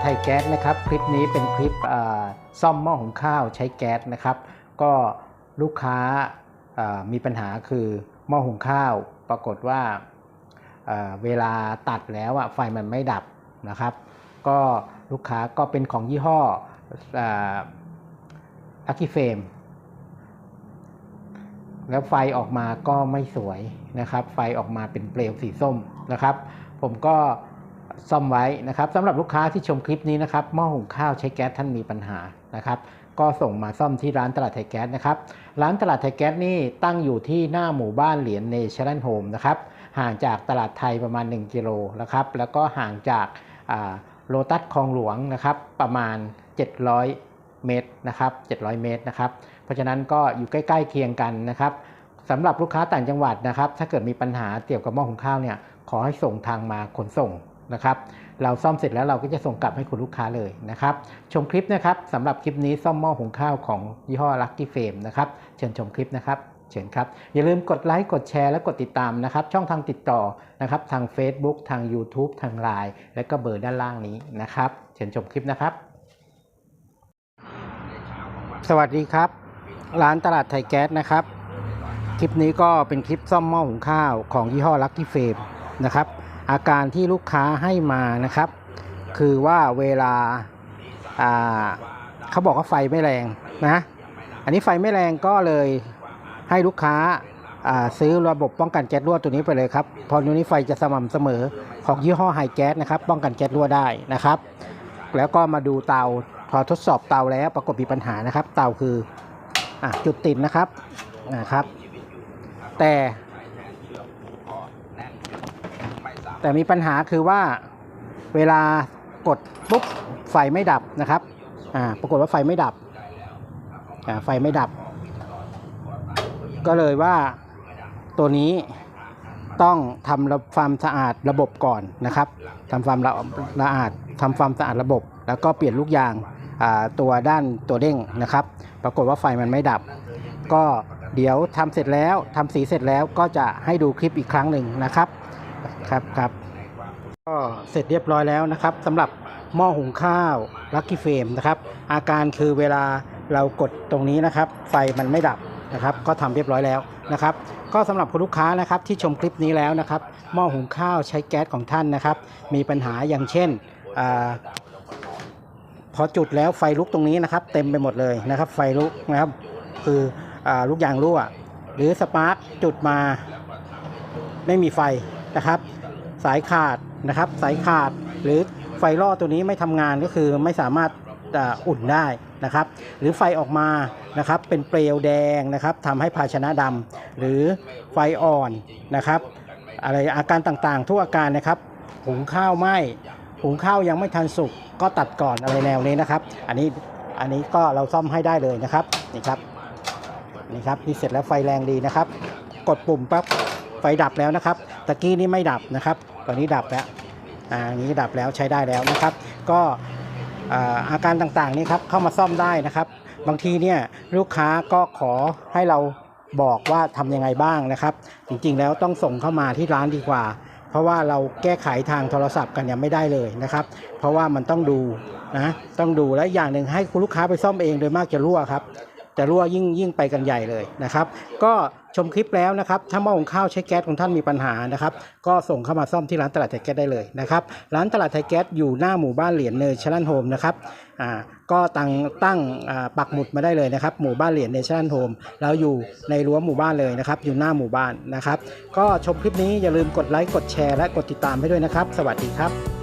ไทยแก๊สนะครับ คลิปนี้เป็นคลิปซ่อมหม้อหุงข้าวใช้แก๊สนะครับ ก็ลูกค้ามีปัญหาคือหม้อหุงข้าวปรากฏว่าเวลาตัดแล้วอะไฟมันไม่ดับนะครับ ก็ลูกค้าก็เป็นของยี่ห้อลักกี้เฟมแล้วไฟออกมาก็ไม่สวยนะครับ ไฟออกมาเป็นเปลวสีส้มนะครับ ผมก็ ซ่อมไว้นะครับสำหรับลูกค้าที่ชมคลิปนี้นะครับหม้อหุงข้าวใช้แก๊สท่านมีปัญหานะครับก็ส่งมาซ่อมที่ร้านตลาดไทยแก๊สนะครับ ร้านตลาดไทยแก๊สนี่ตั้งอยู่ที่หน้าหมู่บ้านเหรียญเนชั่นแนลโฮมนะครับ ห่างจากตลาดไทยประมาณ 1 กิโลนะครับ แล้วก็ห่างจากโลตัสคลองหลวงนะครับ ประมาณ 700 เมตรนะครับ 700 เมตรนะครับ เพราะฉะนั้นก็อยู่ใกล้ๆเคียงกันนะครับสำหรับลูกค้าต่างจังหวัดนะครับ ถ้าเกิดมีปัญหาเกี่ยวกับหม้อหุงข้าวเนี่ย ขอให้ส่งทางมาขนส่ง นะครับ เราซ่อมเสร็จแล้วเราก็จะส่งกลับให้คุณลูกค้าเลยนะครับ ชมคลิปนะครับสำหรับคลิปนี้ซ่อมหม้อหุงข้าวของยี่ห้อ Lucky Frame นะครับ เชิญชมคลิปนะครับเชิญครับ อย่าลืมกดไลค์กดแชร์และกดติดตามนะครับ ช่องทางติดต่อนะครับ ทาง Facebook ทาง YouTube ทาง Line และก็เบอร์ด้านล่างนี้นะครับ เชิญชมคลิปนะครับ สวัสดีครับ ร้านตลาดไทยแก๊สนะครับ คลิปนี้ก็เป็นคลิปซ่อมหม้อหุงข้าวของยี่ห้อ Lucky Frame นะครับ อาการที่ลูกค้าให้มานะครับ คือว่าเวลาเขาบอกว่าไฟไม่แรงนะ อันนี้ไฟไม่แรงก็เลยให้ลูกค้าซื้อระบบป้องกันแก๊สรั่วตัวนี้ไปเลยครับพราะตัวนี้ไฟจะสม่ำเสมอของยี่ห้อไฮแก๊สนะครับ ป้องกันแก๊สรั่วได้นะครับ แล้วก็มาดูเตาพอทดสอบเตาแล้วปรากฏมีปัญหานะครับ เตาคืออจุดติดนะครับนะครับ แต่ แต่มีปัญหาคือว่าเวลากดปุ๊บไฟไม่ดับนะครับอ่าปรากฏว่าไฟไม่ดับอ่าไฟไม่ดับ ก็เลยว่าตัวนี้ต้องทำความสะอาดระบบก่อนนะครับทำความละละอาดทำความสะอาดระบบ แล้วก็เปลี่ยนลูกยางอ่าตัวด้านตัวเด้งนะครับ ปรากฏว่าไฟมันไม่ดับ ก็เดี๋ยวทำเสร็จแล้วทำสีเสร็จแล้วก็จะให้ดูคลิปอีกครั้งหนึ่งนะครับ ครับครับก็เสร็จเรียบร้อยแล้วนะครับสำหรับหม้อหุงข้าวลั c กี้เฟมนะครับอาการคือเวลาเรากดตรงนี้นะครับ ไฟมันไม่ดับนะครับ ก็ทำเรียบร้อยแล้วนะครับ ก็สำหรับคุณลูกค้านะครับที่ชมคลิปนี้แล้วนะครับหม้อหุงข้าวใช้แก๊สของท่านนะครับ มีปัญหาอย่างเช่นอพอจุดแล้วไฟลุกตรงนี้นะครับ เต็มไปหมดเลยนะครับ ไฟลุกนะครับ คืออลูกยางรั่วหรือสปาร์กจุดมาไม่มีไฟ นะครับ สายขาดนะครับ สายขาดหรือไฟล่อตัวนี้ไม่ทำงานก็คือไม่สามารถอุ่นได้นะครับ หรือไฟออกมานะครับเป็นเปลวแดงนะครับทำให้ภาชนะดำหรือไฟอ่อนนะครับอะไรอาการต่างๆ ทุกอาการนะครับหุงข้าวไหม้หุงข้าวยังไม่ทันสุกก็ตัดก่อนอะไรแนวนี้นะครับ อันนี้อันนี้ก็เราซ่อมให้ได้เลยนะครับนี่ครับนี่ครับนี่เสร็จแล้วไฟแรงดีนะครับ กดปุ่มปั๊บ ไฟดับแล้วนะครับ ตะกี้นี่ไม่ดับนะครับ ตอนนี้ดับแล้วอ่านี้ดับแล้วใช้ได้แล้วนะครับ ก็อาการต่างๆนี่ครับเข้ามาซ่อมได้นะครับ บางทีเนี่ยลูกค้าก็ขอให้เราบอกว่าทำยังไงบ้างนะครับ จริงๆแล้วต้องส่งเข้ามาที่ร้านดีกว่า เพราะว่าเราแก้ไขทางโทรศัพท์กันยังไม่ได้เลยนะครับ เพราะว่ามันต้องดูนะต้องดูและอย่างหนึ่งให้คุณลูกค้าไปซ่อมเองโดยมากจะรั่วครับจะรั่วยิ่งยิ่งไปกันใหญ่เลยนะครับ ก็ ชมคลิปแล้วนะครับ ถ้าหม้อหุงข้าวใช้แก๊สของท่านมีปัญหานะครับ ก็ส่งเข้ามาซ่อมที่ร้านตลาดไทยแก๊สได้เลยนะครับ ร้านตลาดไทยแก๊สอยู่หน้าหมู่บ้านเหรียญเนชั่นโฮมนะครับ อ่า ก็ตั้งตั้งปักหมุดมาได้เลยนะครับ หมู่บ้านเหรียญเนชั่นโฮม เราอยู่ในรั้วหมู่บ้านเลยนะครับ อยู่หน้าหมู่บ้านนะครับ ก็ชมคลิปนี้อย่าลืมกดไลค์ กดแชร์ และกดติดตามให้ด้วยนะครับ สวัสดีครับ